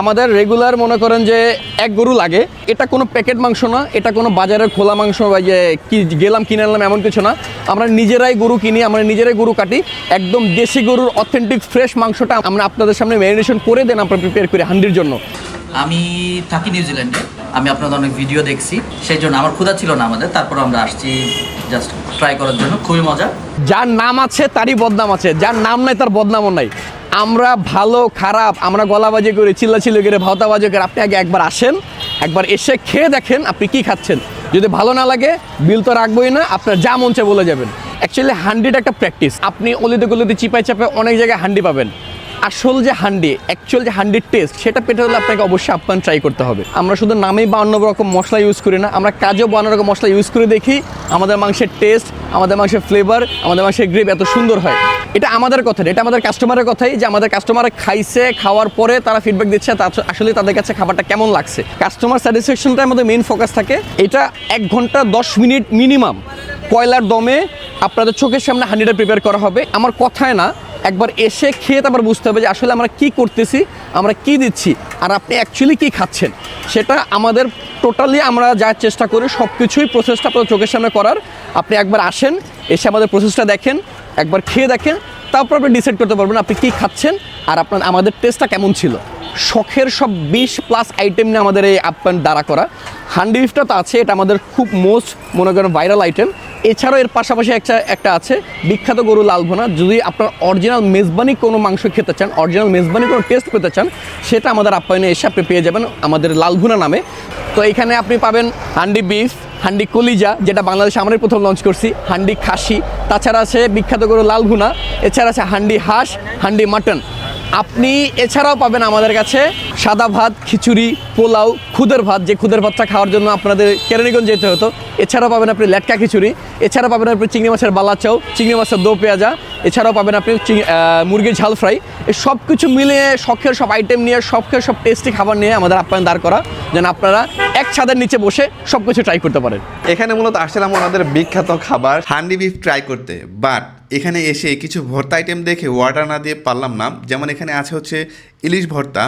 আমাদের রেগুলার মনে করেন যে এক গরু লাগে। এটা কোনো প্যাকেট মাংস না এটা কোনো বাজারের খোলা মাংস বা যে কি গেলাম কিনে আনলাম এমন কিছু না। আমরা নিজেরাই গরু কিনি আমরা নিজেরাই গরু কাটি। একদম দেশি গরুর অথেন্টিক ফ্রেশ মাংসটা আমরা আপনাদের সামনে ম্যারিনেশন করে দেন আমরা প্রিপেয়ার করি হান্ডির জন্য। আমি থাকি নিউজিল্যান্ডে আমি আপনাদের অনেক ভিডিও দেখছি সেই জন্য আমার ক্ষুধা ছিল না আমাদের। তারপর আমরা আসছি জাস্ট ট্রাই করার জন্য। খুবই মজা। যার নাম আছে তারই বদনাম আছে। যার নাম নাই তার বদনামও নাই। আমরা ভালো, খারাপ, আমরা গলাবাজি করি, চিল্লাচিল্লি করে, ভাওতাবাজি করে, আপনি আগে একবার আসেন, একবার এসে খেয়ে দেখেন আপনি কি খাচ্ছেন। যদি ভালো না লাগে, বিল তো রাখবোই না, আপনার যা মন চায় বলে যাবেন। অ্যাকচুয়ালি হান্ডিটা একটা প্র্যাকটিস আপনি অলিতে গলিতে চিপাই চাপে অনেক জায়গায় হান্ডি পাবেন। আসল যে হান্ডি অ্যাকচুয়াল যে হান্ডির টেস্ট সেটা পেতে হলে আপনাকে অবশ্যই আপ্যান ট্রাই করতে হবে। আমরা শুধু নামেই বা অন্য রকম মশলা ইউজ করি না, আমরা কাজেও বা অন্য রকম মশলা ইউজ করে দেখি, আমাদের মাংসের টেস্ট আমাদের মাংসের ফ্লেভার আমাদের মাংসের গ্রেভ এত সুন্দর হয়। এটা আমাদের কথা এটা আমাদের কাস্টমারের কথাই যে আমাদের কাস্টমার খাইছে, খাওয়ার পরে তারা ফিডব্যাক দিচ্ছে আসলে তাদের কাছে খাবারটা কেমন লাগছে। কাস্টমার স্যাটিসফ্যাকশনটার মধ্যে মেইন ফোকাস থাকে, এটা এক ঘণ্টা দশ মিনিট মিনিমাম কয়লার দমে আপনাদের চোখের সামনে হান্ডিটা প্রিপেয়ার করা হবে। আমার কথায় না, একবার এসে খেয়ে তারপর বুঝতে হবে যে আসলে আমরা কি করতেছি, আমরা কি দিচ্ছি, আর আপনি অ্যাকচুয়ালি কি খাচ্ছেন। সেটা আমাদের টোটালি আমরা যা চেষ্টা করি সব কিছুই প্রসেসটা আপনার চোখের সামনে করার। আপনি একবার আসেন, এসে আমাদের প্রসেসটা দেখেন একবার খেয়ে দেখেন, তারপর আপনি ডিসাইড করতে পারবেন আপনি কি খাচ্ছেন আর আপনার, আমাদের টেস্টটা কেমন ছিল। শখের সব বিশ প্লাস আইটেম নিয়ে আমাদের এই আপ্যায়ন দ্বারা করা। হান্ডি বিফটা তো আছে, এটা আমাদের খুব মোস্ট মনে করেন ভাইরাল আইটেম এছাড়াও এর পাশাপাশি একটা একটা আছে, বিখ্যাত গরু লাল ভুনা যদি আপনার অরিজিনাল মেজবানি কোনো মাংস খেতে চান অরিজিনাল মেজবানি কোনো টেস্ট পেতে চান, সেটা আমাদের আপ্যায়নে এসে আপনি পেয়ে যাবেন আমাদের লাল ভুনা নামে। তো এখানে আপনি পাবেন হান্ডি বিফ, হান্ডি কলিজা, যেটা বাংলাদেশে আমরাই প্রথম লঞ্চ করছি, হান্ডি খাসি। তাছাড়া আছে বিখ্যাত করে লাল ভুনা এছাড়া আছে হান্ডি হাঁস, হান্ডি মাটন। আপনি এছাড়াও পাবেন আমাদের কাছে সাদা ভাত, খিচুড়ি, পোলাও, খুদের ভাত, যে খুদের ভাতটা খাওয়ার জন্য আপনাদের কেরানীগঞ্জ যেতে হতো। এছাড়াও পাবেন আপনি লেটকা খিচুড়ি, এছাড়াও পাবেন আপনি চিংড়ি মাছের বালাচাও চিংড়ি মাছের দো পেঁয়াজা, এছাড়াও পাবেন আপনি মুরগির ঝাল ফ্রাই। সব কিছু মিলিয়ে শখের সব আইটেম নিয়ে, শখের সব টেস্টি খাবার নিয়ে আমাদের আপ্যায়ন দাঁড় করা, যেন আপনারা এক ছাদের নিচে বসে সব কিছু ট্রাই করতে পারেন। এখানে মূলত আসছিলাম ওনাদের বিখ্যাত খাবার, হান্ডি বিফ ট্রাই করতে। বাট এখানে এসে কিছু ভর্তা আইটেম দেখে ওয়াটার না দিয়ে পারলাম না। যেমন এখানে আছে হচ্ছে ইলিশ ভর্তা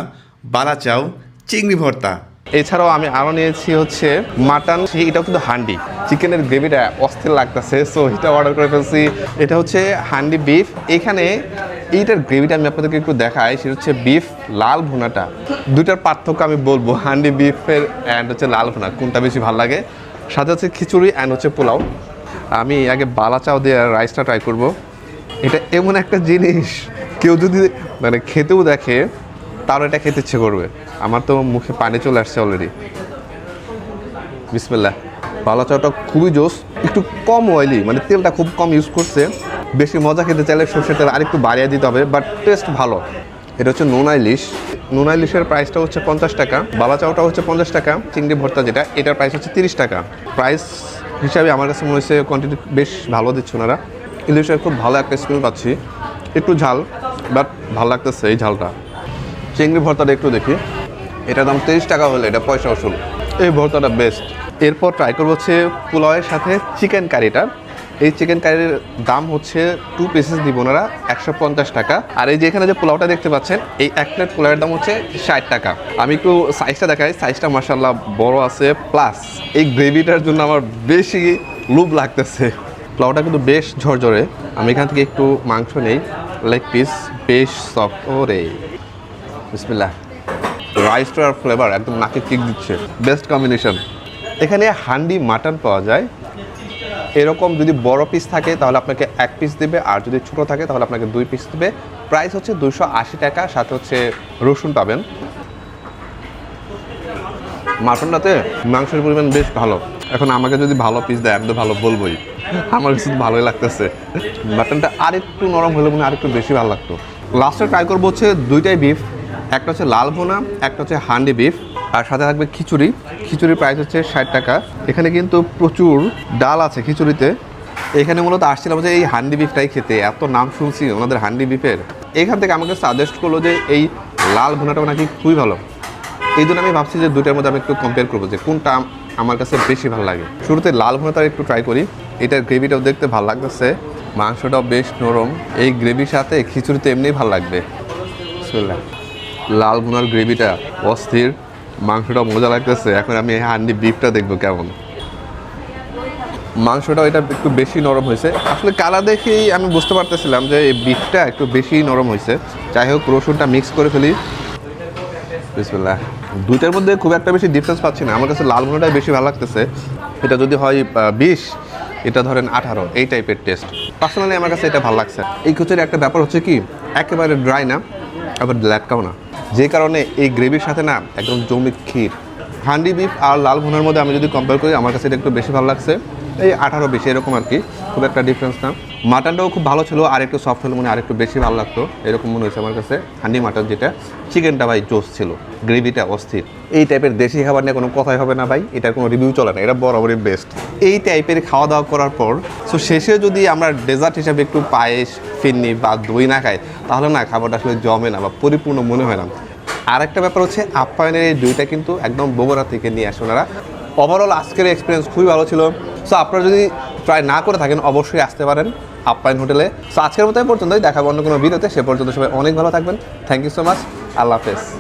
বালাচাও চিংড়ি ভর্তা। এছাড়াও আমি আরও নিয়েছি হচ্ছে মাটন এটাও কিন্তু হান্ডি। চিকেনের গ্রেভিটা অস্থির লাগতেছে সো এটা অর্ডার করে ফেলছি। এটা হচ্ছে হান্ডি বিফ এখানে এইটার গ্রেভিটা আমি আপনাদেরকে একটু দেখাই, সেটা হচ্ছে বিফ লাল ভুনাটা। দুটার পার্থক্য আমি বলব, হান্ডি বিফের অ্যান্ড হচ্ছে লাল ভুনা, কোনটা বেশি ভালো লাগে। সাথে হচ্ছে খিচুড়ি অ্যান্ড হচ্ছে পোলাও। আমি আগে বালা চাও দিয়ে রাইসটা ট্রাই করব। এটা এমন একটা জিনিস, কেউ যদি মানে খেতেও দেখে তার এটা খেতে ইচ্ছে করবে। আমার তো মুখে পানি চলে আসছে অলরেডি বিসমিল্লাহ। বালা চাওটা খুবই জোস, একটু কম অয়েলি মানে তেলটা খুব কম ইউজ করছে। বেশি মজা খেতে চাইলে সর্ষের তেল আরেকটু বাড়িয়ে দিতে হবে বাট টেস্ট ভালো। এটা হচ্ছে নোনা ইলিশ। নোনা ইলিশের প্রাইসটা হচ্ছে পঞ্চাশ টাকা বালা চাওটা হচ্ছে পঞ্চাশ টাকা, চিংড়ি ভর্তা যেটা, এটার প্রাইস হচ্ছে তিরিশ টাকা। প্রাইস হিসাবে আমার কাছে মনে হচ্ছে কোয়ান্টিটি বেশ ভালো দিচ্ছে ওনারা ইলিশের খুব ভালো একটা স্মেল পাচ্ছি। একটু ঝাল বাট ভালো লাগতেছে এই ঝালটা। চিংড়ি ভর্তাটা একটু দেখি। এটার দাম তিরিশ টাকা হলে, এটা পয়সা উসুল। এই ভর্তাটা বেস্ট এরপর ট্রাই করব হচ্ছে পোলাওয়ের সাথে চিকেন কারিটা এই চিকেন কারির দাম হচ্ছে টু পিসেস দিব ওনারা একশো পঞ্চাশ টাকা। আর এই যে এখানে যে পোলাওটা দেখতে পাচ্ছেন, এই এক প্লেট পোলাওয়ের দাম হচ্ছে ষাট টাকা। আমি একটু সাইজটা দেখাই সাইজটা মার্শাল্লাহ বড় আছে প্লাস এই গ্রেভিটার জন্য আমার বেশি লুভ লাগতেছে। পোলাওটা কিন্তু বেশ ঝরঝরে। আমি এখান থেকে একটু মাংস নেই লেগ পিস বেশ সফট ওরে। বিসমিল্লাহ। রাইসটার ফ্লেভার একদম নাকে কিক দিচ্ছে। বেস্ট কম্বিনেশন এখানে হান্ডি মাটন পাওয়া যায়। এরকম যদি বড় পিস থাকে, তাহলে আপনাকে এক পিস দেবে। আর যদি ছোট থাকে, তাহলে আপনাকে দুই পিস দেবে। প্রাইস হচ্ছে দুশো আশি টাকা, সাথে হচ্ছে রসুন পাবেন। মাটনটাতে মাংসের পরিমাণ বেশ ভালো। এখন আমাকে যদি ভালো পিস দেয়, আমি তো ভালো বলবোই। আমার কাছে ভালোই লাগতেছে। মাটনটা আরেকটু নরম হলে মনে আরেকটু বেশি ভালো লাগতো। লাস্টে ট্রাই করব হচ্ছে দুইটাই বিফ একটা হচ্ছে লাল ভোনা, একটা হচ্ছে হান্ডি বিফ, আর সাথে থাকবে খিচুড়ি। খিচুড়ির প্রাইস হচ্ছে ষাট টাকা। এখানে কিন্তু প্রচুর ডাল আছে খিচুড়িতে। এখানে মূলত আসছিলাম যে এই হান্ডি বিফটাই খেতে। এত নাম শুনছি ওনাদের হান্ডি বিফের। এখান থেকে আমাকে সাজেস্ট করল যে এই লাল ভুনাটাও নাকি খুবই ভালো। এই জন্য আমি ভাবছি যে দুটার মধ্যে আমি একটু কম্পেয়ার করব যে কোনটা আমার কাছে বেশি ভালো লাগে। শুরুতে লাল ভুনাটা একটু ট্রাই করি। এটার গ্রেভিটাও দেখতে ভালো লাগতেছে। মাংসটাও বেশ নরম। এই গ্রেভির সাথে খিচুড়িতে এমনিই ভালো লাগবে। লাল ভুনার গ্রেভিটা অস্থির, মাংসটা মজা লাগতেছে। এখন আমি হান্ডি বিফটা দেখব কেমন। মাংসটা এটা একটু বেশি নরম হয়েছে। আসলে কালা দেখেই আমি বুঝতে পারতেছিলাম যে এই বিফটা একটু বেশি নরম হয়েছে। যাই হোক, রসুনটা মিক্স করে ফেলি। বিসমিল্লাহ। দুইটার মধ্যে খুব একটা বেশি ডিফারেন্স পাচ্ছি না। আমার কাছে লাল ভুনাটাই বেশি ভালো লাগতেছে। এটা যদি হয় বিশ, এটা ধরেন আঠারো। এই টাইপের টেস্ট পার্সোনালি আমার কাছে এটা ভালো লাগছে এই কচুরি একটা ব্যাপার হচ্ছে কি, একেবারে ড্রাই না। আবার ল্যাটকাও না। যে কারণে এই গ্রেভির সাথে না একদম জমি ক্ষীর। হান্ডি বিফ আর লাল ভুনার মধ্যে আমি যদি কম্পেয়ার করি, আমার কাছে এটা একটু বেশি ভালো লাগছে। এই আঠারো, বেশি, এরকম আর কি। খুব একটা ডিফারেন্স না। মাটনটাও খুব ভালো ছিল, আর একটু সফট হলে মনে হয় আরেকটু বেশি ভালো লাগতো। এরকম মনে হয়েছে আমার কাছে। হান্ডি মাটন যেটা, চিকেনটা ভাই জোস ছিল, গ্রেভিটা অস্থির। এই টাইপের দেশি খাবার নিয়ে কোনো কথাই হবে না ভাই, এটার কোনো রিভিউ চলে না, এটা বরাবরই বেস্ট এই টাইপের খাওয়া দাওয়া করার পর সো শেষে যদি আমরা ডেজার্ট হিসাবে একটু পায়েস ফিরনি বা দই না খাই, তাহলে না খাবারটা আসলে জমে না বা পরিপূর্ণ মনে হয় না। আর একটা ব্যাপার হচ্ছে, আপ্যায়নের এই দইটা কিন্তু একদম বগুড়া থেকে নিয়ে আসে ওনারা। ওভারঅল আজকের এক্সপিরিয়েন্স খুবই ভালো ছিল। সো আপনারা যদি ট্রাই না করে থাকেন, অবশ্যই আসতে পারেন আপ্যায়ন হোটেলে সো আজকের মতো পর্যন্তই। দেখাবো অন্য কোনো ভিডিওতে। সে পর্যন্ত সবাই অনেক ভালো থাকবেন। থ্যাংক ইউ সো মাচ আল্লাহ হাফেজ।